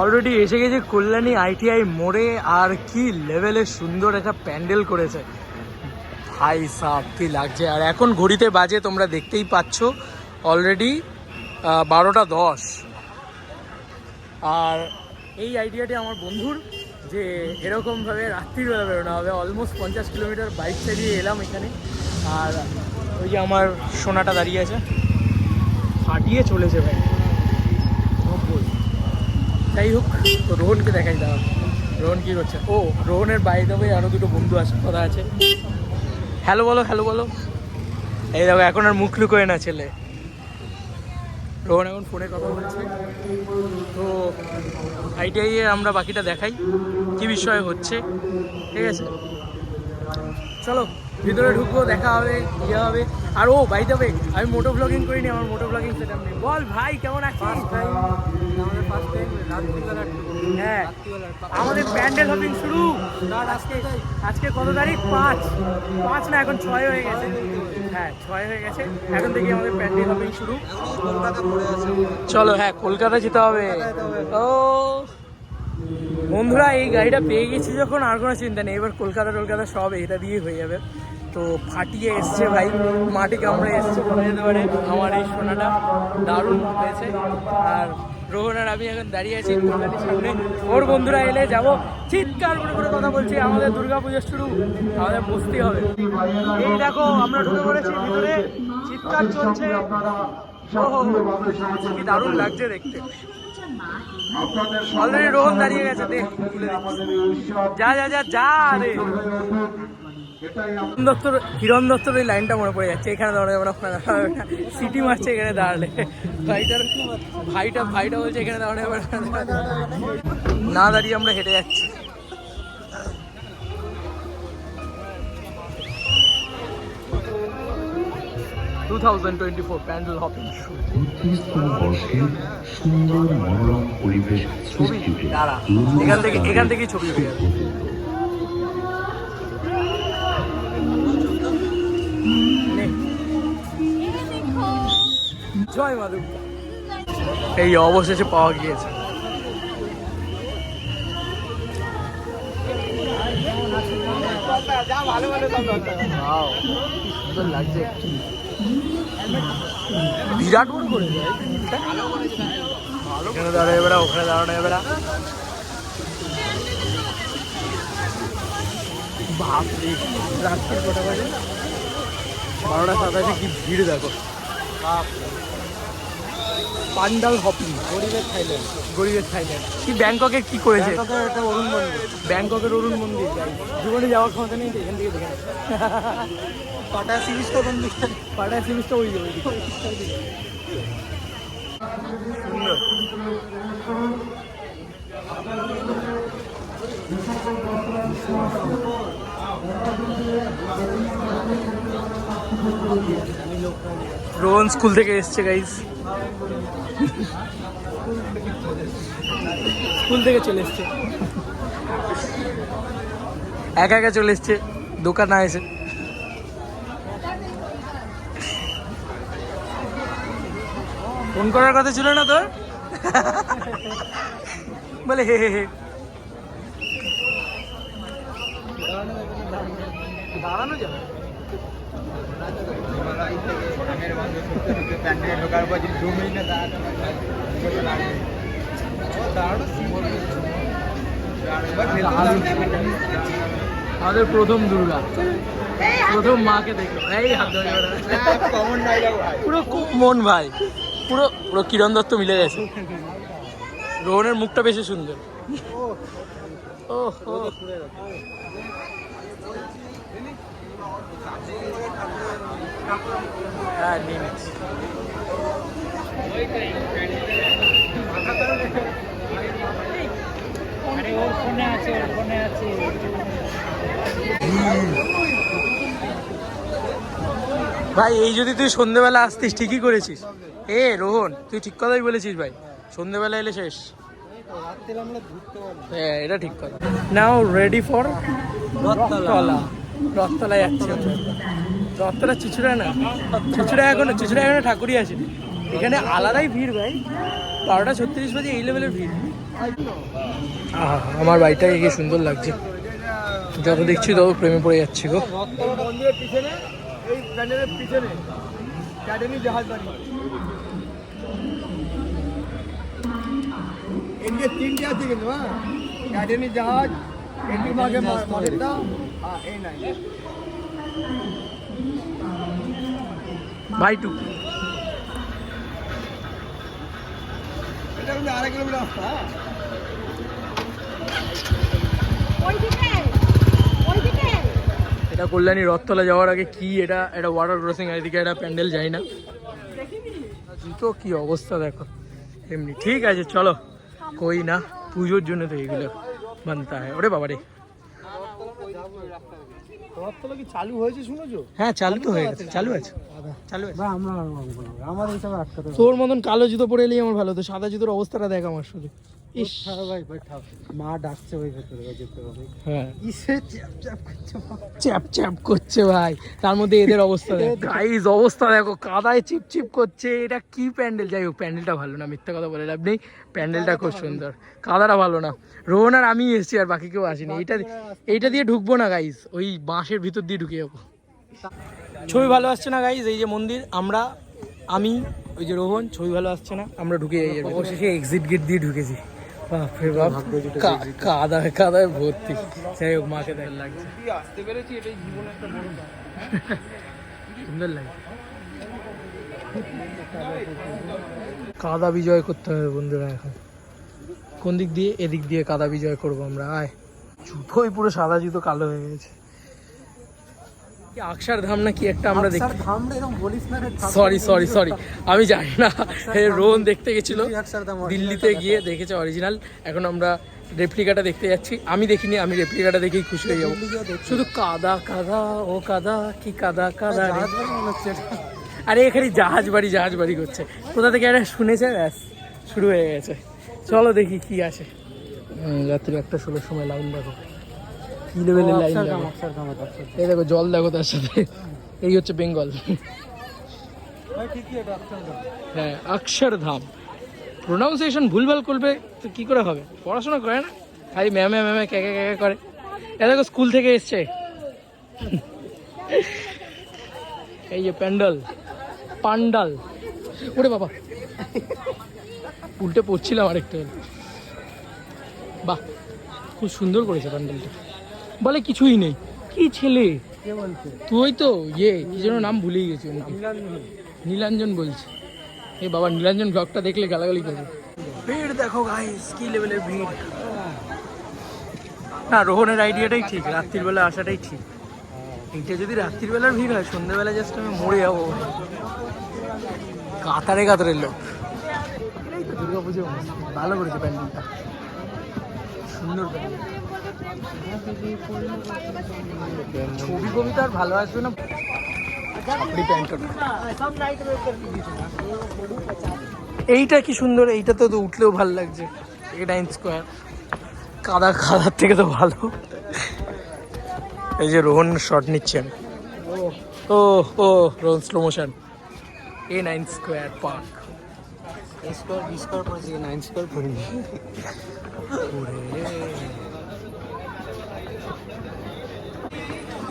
Already এসে গেছে Kalyani ITI মোড়ে আর কি লেভেলের সুন্দর একটা প্যান্ডেল করেছে। ভাই সাহ কি লাগছে? আর এখন ঘড়িতে বাজে, তোমরা দেখতেই পাচ্ছ অলরেডি বারোটা দশ। আর এই আইডিয়াটি আমার বন্ধুর, যে এরকমভাবে রাত্রিবেলা বেরোনো হবে। অলমোস্ট পঞ্চাশ কিলোমিটার বাইক চালিয়ে এলাম এখানে। আর ওই যে আমার সোনাটা দাঁড়িয়ে আছে। ফাটিয়ে চলেছে ভাই। যাই হোক তো রোহনকে দেখাই দাও। রোহন কি করছে? ও রোহনের বাইরে দেবে আরও দুটো বন্ধু আছে কথা আছে। হ্যালো বলো হ্যালো বলো। এই দেখো এখন আর মুখ লুকোয় না ছেলে। রোহন এখন ফোনে কথা বলছে। তো আইটিআই এ আমরা বাকিটা দেখাই কি বিষয় হচ্ছে ঠিক আছে? চলো ভিতরে ঢুকবো দেখা হবে ইয়ে হবে। আর ও বাই যাবে আমি মোটো ব্লগিং করিনি আমার মোটো ব্লগিং সেটা নেই। বল ভাই কেমন আছিস? ভাই আমাদের ফার্স্ট টাইম রাত্রিবেলা হ্যাঁ আমাদের প্যান্ডেল হপিং শুরু। আজকে। আজকে কত তারিখ? পাঁচ। পাঁচ না এখন ছয় হয়ে গেছে। হ্যাঁ ছয় হয়ে গেছে। এখন থেকে আমাদের প্যান্ডেল হপিং শুরু। চলো হ্যাঁ কলকাতা যেতে হবে। ও বন্ধুরা, এই গাড়িটা পেয়ে গেছি যখন, আর কোনো চিন্তা নেই। এবার কলকাতা টলকাতা সব এটা দিয়ে হয়ে যাবে। তো ফাটিয়ে এসছে ভাই, মাটি কামড়ে এসছে বলা যেতে পারে। আমার এই সোনাটা দারুণ হয়েছে। আর রোহন আর আমি এখন দাঁড়িয়ে আছি কলকাতার সামনে। ওর বন্ধুরা এলে যাব। চিৎকার করে করে কথা বলছি। আমাদের দুর্গা পুজো শুরু। আমাদের বসতে হবে। এই দেখো, আমরা ঢুকে পড়েছি ভিতরে। চিৎকার চলছে। দারুণ লাগছে দেখতে। অলরেডি রোহন দাঁড়িয়ে গেছে দে যা যা যা যা রে। দত্তর হিরণ দত্তর ওই লাইনটা মনে পড়ে যাচ্ছে এখানে দাঁড়ালে না ওখানে দাঁড়াবে না সিটি মারছে এখানে দাঁড়ালে। ভাইটার ভাইটা ভাইটা বলছে এখানে দাঁড়ানো যাবে না। না দাঁড়িয়ে আমরা হেঁটে যাচ্ছি। প্যান্ডেল হপিং বত্রিশতম বর্ষে সুন্দর মনোরম পরিবেশ ছবি সৃষ্টিতে এখান থেকে এখান থেকেই ছবি হয়ে যাবে জয় এই অবশেষে পাওয়া গিয়েছে। কি সুন্দর লাগছে। বিরাট বড় করে এখানে দাঁড়ায় বেড়া ওখানে দাঁড়ানো যাবে না। বাপরে রাত্রির কটা বাজে? বারোটা সাতাশে কি ভিড় দেখো। পান্ডাল হপিং গরিবের থাইল্যান্ড গরিবের থাইল্যান্ড। কি ব্যাংককে কি করেছে? অরুণ মন্দির ব্যাংককের অরুণ মন্দির। জীবনে যাওয়ার ক্ষমতা নেই এখান থেকে দেখে। পাটা সিরিজটা কোন দিকটা পাটায় সিরিজটা ওই। সুন্দর রোহন স্কুল থেকে এসছে গাইজ স্কুল থেকে চলে এসছে। একা একা চলে এসছে, দোকান না এসে। ফোন করার কথা ছিল না তোর? বলে হে হে হে। দাঁড়ানো যাবে। আমাদের প্রথম দুর্গা। প্রথম মাকে দেখল এই হাত ধরে। ভাই পুরো খুব মন ভাই পুরো পুরো কিরণ দত্ত মিলে গেছে। রোহনের মুখটা বেশি সুন্দর। ও হ্যাঁ। ভাই, এই যদি তুই সন্ধ্যেবেলা আসতিস, ঠিকই করেছিস। এ রোহন তুই ঠিক কথাই বলেছিস ভাই। সন্ধেবেলা এলে শেষ। হ্যাঁ এটা ঠিক কথা। Now ready for Rathtala. Rathtala. যাচ্ছে রথতলা চিচুড়া না? চিচুড়া এখনও চিচুড়া এখনও ঠাকুরই আসেনি এখানে আলাদাই ভিড় ভাই। বারোটা ছত্রিশ বাজে এই লেভেলের ভিড়। আহা আমার বাড়িটা কি সুন্দর লাগছে। যত দেখছি তত প্রেমে পড়ে যাচ্ছি গো। মন্দিরের পিছনে এই প্যান্ডেলের পিছনে। জাহাজ বাড়ি এদিকে তিনটে আছে কিন্তু হ্যাঁ ক্যাডেমি জাহাজ এটি মাঝে মডেলটা আর এই নাই ভাই টু এটা কিন্তু আড়াই কিলোমিটার রাস্তা। হ্যাঁ ওইদিকে ওইদিকে। এটা কল্যাণী রথতলা যাওয়ার আগে কি এটা এটা ওয়াটার ক্রসিং এদিকে একটা প্যান্ডেল যাই না। জুতো কি অবস্থা দেখো। এমনি। ঠিক আছে চলো। কই না পুজোর জন্য তো এগুলো বানতে হয় ওরে বাবা রে চালু হয়েছে শুনেছো হ্যাঁ চালু তো হয়ে গেছে চালু আছে চালু আছে আমরা আমাদের হিসাবে আটকাতে তোর মতন কালো জুতো পরে এলেই আমার ভালো তো সাদা জুতোর অবস্থাটা দেখ আমার শুধু মা ডাকছে ওই ভেতরে হ্যাঁ। চ্যাপ চ্যাপ করছে ভাই। তার মধ্যে এদের অবস্থা গাইজ অবস্থা দেখো কাদায় করছে। এটা কি প্যান্ডেল? যাই হোক প্যান্ডেলটা ভালো না মিথ্যা কথা বলে লাভ নেই। প্যান্ডেলটা খুব সুন্দর। কাদাটা ভালো না। রোহন আর আমি এসেছি আর বাকি কেউ আসেনি। এইটা এইটা দিয়ে ঢুকবো না গাইজ ওই বাঁশের ভিতর দিয়ে ঢুকে যাব। ছবি ভালো আসছে না গাইজ এই যে মন্দির আমরা আমি ওই যে রোহন ছবি ভালো আসছে না আমরা ঢুকে যাই অবশেষে এক্সিট গেট দিয়ে ঢুকেছি। বাপরে বাপ। কাদায় কাদায় ভর্তি। যাই হোক মাকে দেখ। লাগছে। আসতে পেরেছি এটাই জীবনে একটা বড় সুন্দর লাগে কাদা বিজয় করতে হবে বন্ধুরা এখন। কোন দিক দিয়ে? এদিক দিয়ে কাদা বিজয় করব আমরা। আয়। জুতোই পুরো সাদা জুতো কালো হয়ে গেছে। আকসার ধাম না কি একটা আমরা দেখি? সরি সরি সরি আমি জানি না। রোহন দেখতে গেছিল। দিল্লিতে গিয়ে দেখেছে অরিজিনাল এখন আমরা রেপ্লিকাটা দেখতে যাচ্ছি। আমি দেখিনি আমি রেপ্লিকাটা দেখেই খুশি হয়ে যাব। শুধু কাদা কাদা ও কাদা কি কাদা কাদা আরে এখানে জাহাজ বাড়ি জাহাজ বাড়ি করছে। কোথা থেকে একটা শুনেছে? ব্যাস শুরু হয়ে গেছে। চলো দেখি কি আছে রাত্রি একটা ষোলোর সময় লাইন দেখো। কি লেভেলের লাইন। এই দেখো জল দেখো তার সাথে। এই হচ্ছে বেঙ্গল। হ্যাঁ অক্ষরধাম। প্রোনাউন্সিয়েশন ভুলভাল করবে তো কি করে হবে? পড়াশোনা করে না? খালি ম্যামে ম্যামে ক্যাকে ক্যাকে করে। এ দেখো স্কুল থেকে এসছে। এই যে প্যান্ডাল পান্ডাল। ওরে বাবা। উল্টে পড়ছিলাম আরেকটু। বাহ খুব সুন্দর করেছে প্যান্ডেলটা। বলে কিছুই নেই। কি ছেলে? তুই তো ইয়ে কি যেন নাম ভুলেই গেছি নীলাঞ্জন। বলছে। এই বাবা নীলাঞ্জন ব্লগটা দেখলে গালাগালি করবে। ভিড় দেখো গাইস কি লেভেলের ভিড়? না রোহনের আইডিয়াটাই ঠিক রাত্রির বেলা আসাটাই ঠিক। এইটা যদি রাত্রির বেলার ভিড় হয় সন্ধ্যেবেলা জাস্ট আমি মরে যাব। কাতারে কাতারের লোক। এই তো দুর্গা ভালো করেছে প্যান্ডেলটা সুন্দর প্যান্ডেল ছবি কবিতা আর ভালো আসবে না এইটা কি সুন্দর এইটা তো উঠলেও ভালো লাগছে এটা নাইন স্কোয়ার কাদা কাদার থেকে তো ভালো। এই যে রোহন শট নিচ্ছেন। ও ও রোহন স্লো মোশন এ nine square park square B square পড়েছে নাইন স্কোয়ার পড়িনি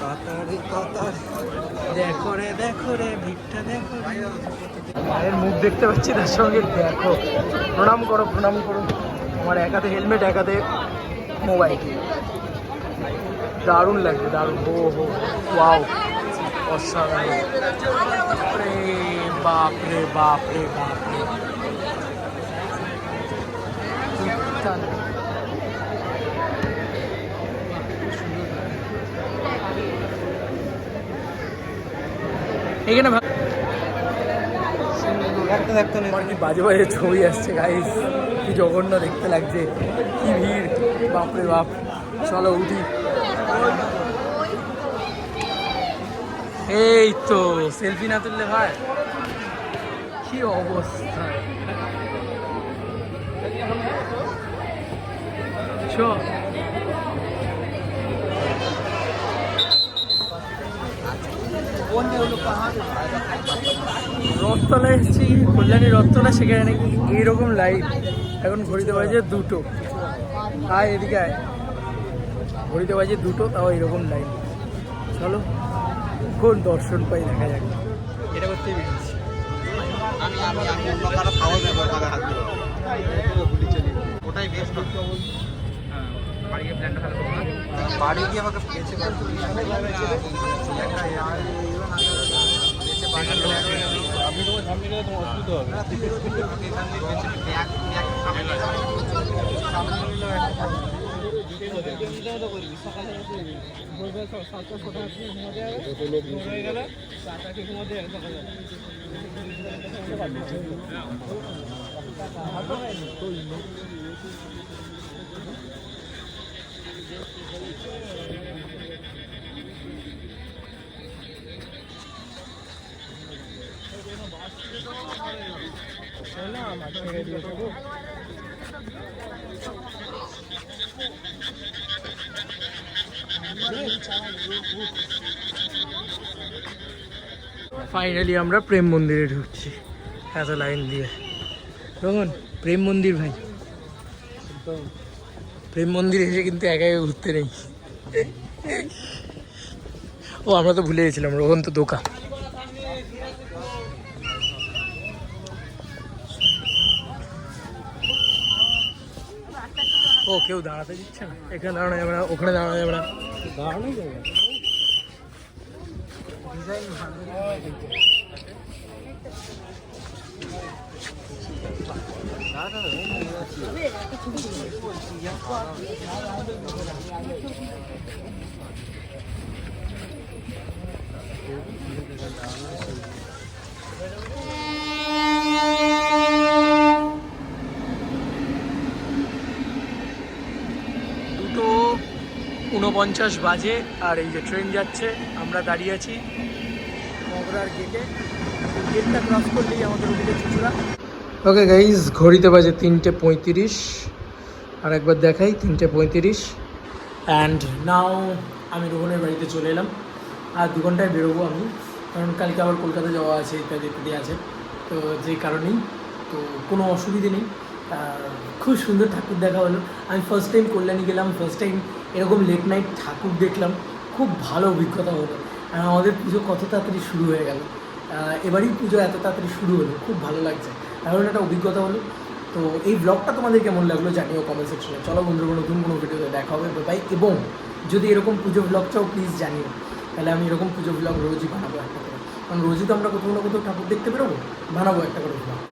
কাতারে, কাতার। দেখো রে দেখো রে, ভিড়টা দেখো মায়ের মুখ দেখতে পাচ্ছি তার সঙ্গে দেখো। প্রণাম করো প্রণাম করো। আমার একাতে হেলমেট, একাতে মোবাইল। দারুণ লাগছে, দারুণ। হো হো। ওয়াও, অসাধারণ। বাপ রে বাপ রে বাপ রে এখানে দেখতে দেখতে আমার কি বাজে বাজে ছবি আসছে গাইস কি জঘন্য দেখতে লাগছে। কি ভিড়? বাপরে বাপ। চলো উঠি। এই তো সেলফি না তুললে ভাই? কি অবস্থা? চ রথতলায় এসেছি কল্যাণী রথতলা সেখানে নাকি এইরকম লাইট এখন ঘড়িতে বাজে দুটো। আয় এদিকে আয়। ঘড়িতে বাজে দুটো তাও এরকম লাইট চলো কোন দর্শন পাই দেখা যাক। এটা করতেই বেরিয়েছি বাড়ি গিয়ে আমাকে আমি তোমার সামনে গেলে তোমার অসুবিধা হবে। ফাইনালি আমরা প্রেম মন্দিরে ঢুকছি। এত লাইন দিয়ে। দেখুন প্রেম মন্দির ভাই। প্রেম মন্দিরে এসে কিন্তু একা একা ঘুরতে নেই। ও, আমরা তো ভুলে গেছিলাম, রোহন তো দোকান। ও কেউ দাঁড়াতে দিচ্ছে না। এখানে দাঁড়ানো যাবে না ওখানে দাঁড়ানো যাবে না। দাঁড়ানো যাবে দুটো উনপঞ্চাশ বাজে, আর এই যে ট্রেন যাচ্ছে, আমরা দাঁড়িয়ে আছি মগরার গেটে গেটটা ক্রস করলেই আমাদের ওদিকে চুচুড়া। ওকে গাইজ ঘড়িতে বাজে তিনটে পঁয়ত্রিশ। আর একবার দেখাই, তিনটে পঁয়ত্রিশ। অ্যান্ড নাও আমি রোহনের বাড়িতে চলে এলাম। আর দু ঘন্টায় বেরোবো আমি। কারণ কালকে আবার কলকাতা যাওয়া আছে, ইত্যাদি ইত্যাদি আছে। তো যে কারণেই, তো কোনো অসুবিধে নেই। খুব সুন্দর ঠাকুর দেখা হলো। আমি ফার্স্ট টাইম কল্যাণী গেলাম ফার্স্ট টাইম এরকম লেট নাইট ঠাকুর দেখলাম, খুব ভালো অভিজ্ঞতা হলো। আর আমাদের পুজো কত তাড়াতাড়ি শুরু হয়ে গেল। এবারই পুজো এত তাড়াতাড়ি শুরু হলো, খুব ভালো লাগছে। কারণ একটা অভিজ্ঞতা হলো। তো এই ব্লগটা তোমাদের কেমন লাগল জানিও কমেন্ট সেকশনে চলো বন্ধুরা নতুন কোনো ভিডিওতে দেখা হবে। বাই এবং যদি এরকম পুজো ব্লগ চাও প্লিজ জানিও। তাহলে আমি এরকম পুজো ব্লগ রোজই বানাবো একটা করে। কারণ রোজই তো আমরা কোথাও না কোথাও ঠাকুর দেখতে বেরোবো, বানাবো একটা করে ব্লগ